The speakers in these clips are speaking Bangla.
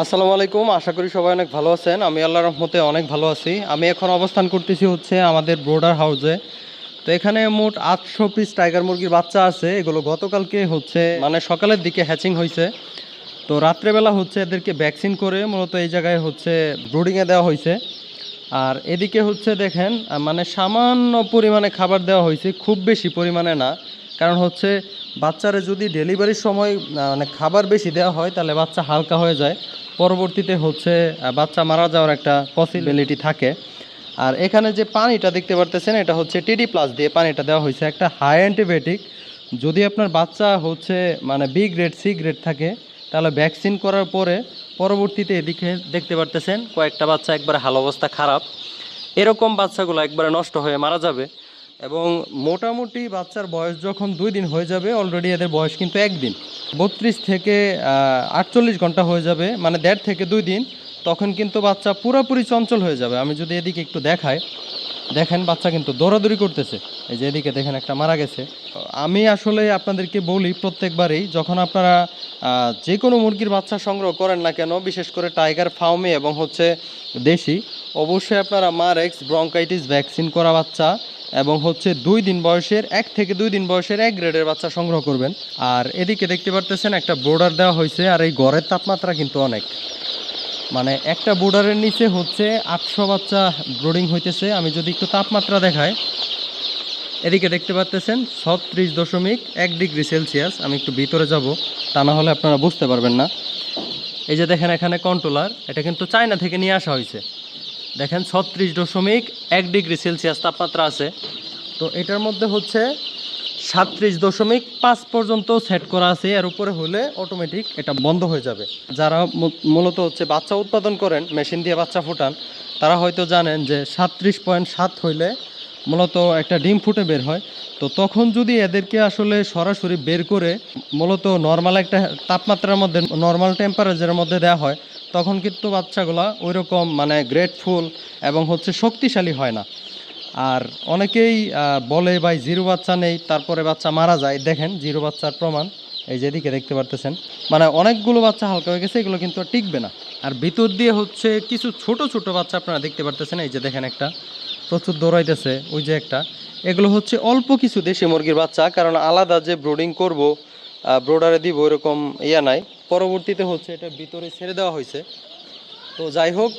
আসসালামু আলাইকুম, আশা করি সবাই অনেক ভালো আছেন। আমি আল্লাহ রহমতে অনেক ভালো আছি। আমি এখন অবস্থান করতেছি হচ্ছে আমাদের ব্রোডার হাউসে তো এখানে মোট আটশো পিস টাইগার মুরগির বাচ্চা আছে। এগুলো গতকালকে হচ্ছে মানে সকালের দিকে হ্যাচিং হয়েছে। তো রাত্রেবেলা হচ্ছে এদেরকে ভ্যাকসিন করে মূলত এই জায়গায় হচ্ছে ব্রুডিংয়ে দেওয়া হয়েছে। আর এদিকে হচ্ছে দেখেন মানে সামান্য পরিমাণে খাবার দেওয়া হয়েছে, খুব বেশি পরিমাণে না। কারণ হচ্ছে বাচ্চারা যদি ডেলিভারির সময় মানে খাবার বেশি দেওয়া হয়, তাহলে বাচ্চা হালকা হয়ে যায়। পরবর্তীতে হচ্ছে বাচ্চা মারা যাওয়ার একটা পসিবিলিটি থাকে। আর এখানে যে পানিটা দেখতে পারতেছেন, এটা হচ্ছে টিডি প্লাস দিয়ে পানিটা দেওয়া হয়েছে। একটা হাই অ্যান্টিবায়োটিক যদি আপনার বাচ্চা হচ্ছে মানে বি গ্রেড সি গ্রেড থাকে, তাহলে ভ্যাকসিন করার পরে পরবর্তীতে এদিকে দেখতে পারতেছেন, কয়েকটা বাচ্চা একবারে হাল অবস্থা খারাপ। এরকম বাচ্চাগুলো একবারে নষ্ট হয়ে মারা যাবে। এবং মোটামুটি বাচ্চার বয়স যখন দুই দিন হয়ে যাবে অলরেডি এদের বয়স কিন্তু একদিন। বত্রিশ থেকে আটচল্লিশ ঘণ্টা হয়ে যাবে মানে দেড় থেকে দুই দিন, তখন কিন্তু বাচ্চা পুরোপুরি চঞ্চল হয়ে যাবে। আমি যদি এদিকে একটু দেখাই, দেখেন বাচ্চা কিন্তু দৌড়াদৌড়ি করতেছে। এই যে এদিকে দেখেন একটা মারা গেছে। আমি আসলে আপনাদেরকে বলি, প্রত্যেকবারই যখন আপনারা যে কোনো মুরগির বাচ্চা সংগ্রহ করেন না কেন, বিশেষ করে টাইগার ফার্মে এবং হচ্ছে দেশি, অবশ্যই আপনারা মারেক্স ব্রঙ্কাইটিস ভ্যাকসিন করা বাচ্চা এবং হচ্ছে দুই দিন বয়সের, এক থেকে দুই দিন বয়সের এক গ্রেডের বাচ্চা সংগ্রহ করবেন। আর এদিকে দেখতে পারতেছেন একটা বোর্ডার দেওয়া হয়েছে, আর এই ঘরের তাপমাত্রা কিন্তু অনেক। মানে একটা বোর্ডারের নিচে হচ্ছে আটশো বাচ্চা ব্রোডিং হইতেছে। আমি যদি একটু তাপমাত্রা দেখাই এদিকে দেখতে পাচ্তেছেন ছত্রিশ দশমিক এক ডিগ্রি সেলসিয়াস। আমি একটু ভিতরে যাব, তা না হলে আপনারা বুঝতে পারবেন না। এই যে দেখেন এখানে কন্ট্রোলার, এটা কিন্তু চায়না থেকে নিয়ে আসা হয়েছে। দেখেন ছত্রিশ দশমিক এক ডিগ্রি সেলসিয়াস তাপমাত্রা আছে। তো এটার মধ্যে হচ্ছে সাতত্রিশ দশমিক পাঁচ পর্যন্ত সেট করা আছে। এর উপরে হলে অটোমেটিক এটা বন্ধ হয়ে যাবে। যারা মূলত হচ্ছে বাচ্চা উৎপাদন করেন, মেশিন দিয়ে বাচ্চা ফোটান, তারা হয়তো জানেন যে সাতত্রিশ পয়েন্ট সাত হইলে মূলত একটা ডিম ফুটে বের হয়। তো তখন যদি এদেরকে আসলে সরাসরি বের করে মূলত নর্মাল একটা তাপমাত্রার মধ্যে নর্মাল টেম্পারেচারের মধ্যে দেওয়া হয়, তখন কিন্তু বাচ্চাগুলা ওই রকম মানে গ্রেটফুল এবং হচ্ছে শক্তিশালী হয় না। আর অনেকেই বলে ভাই জিরো বাচ্চা নেই, তারপরে বাচ্চা মারা যায়। দেখেন জিরো বাচ্চার প্রমাণ, এই যেদিকে দেখতে পারতেছেন। মানে অনেকগুলো বাচ্চা হালকা হয়ে গেছে, এগুলো কিন্তু টিকবে না। আর ভিতর দিয়ে হচ্ছে কিছু ছোট ছোট বাচ্চা আপনারা দেখতে পারতেছেন, এই যে দেখেন একটা। প্রচুর দৌড়াইতেছে ওই যে একটা। এগুলো হচ্ছে অল্প কিছু দেশি মুরগির বাচ্চা কারণ আলাদা যে ব্রোডিং করব ব্রোডারে দিব এরকম ইয়া নাই। পরবর্তীতে হচ্ছে এটা ভিতরে ছেড়ে দেওয়া হয়েছে। তো যাই হোক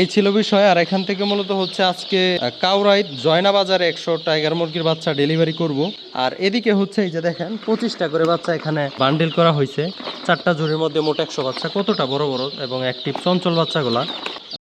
এই ছিল বিষয়। আর এখান থেকে মূলত হচ্ছে আজকে আহ, কাউরাইত জয়না বাজারে একশো টাইগার মুরগির বাচ্চা ডেলিভারি করব। আর এদিকে হচ্ছে এই যে দেখেন পঁচিশটা করে বাচ্চা এখানে বান্ডেল করা হয়েছে। চারটা জুড়ির মধ্যে মোট একশো বাচ্চা। কতটা বড় বড় এবং অ্যাক্টিভ চঞ্চল বাচ্চাগুলা।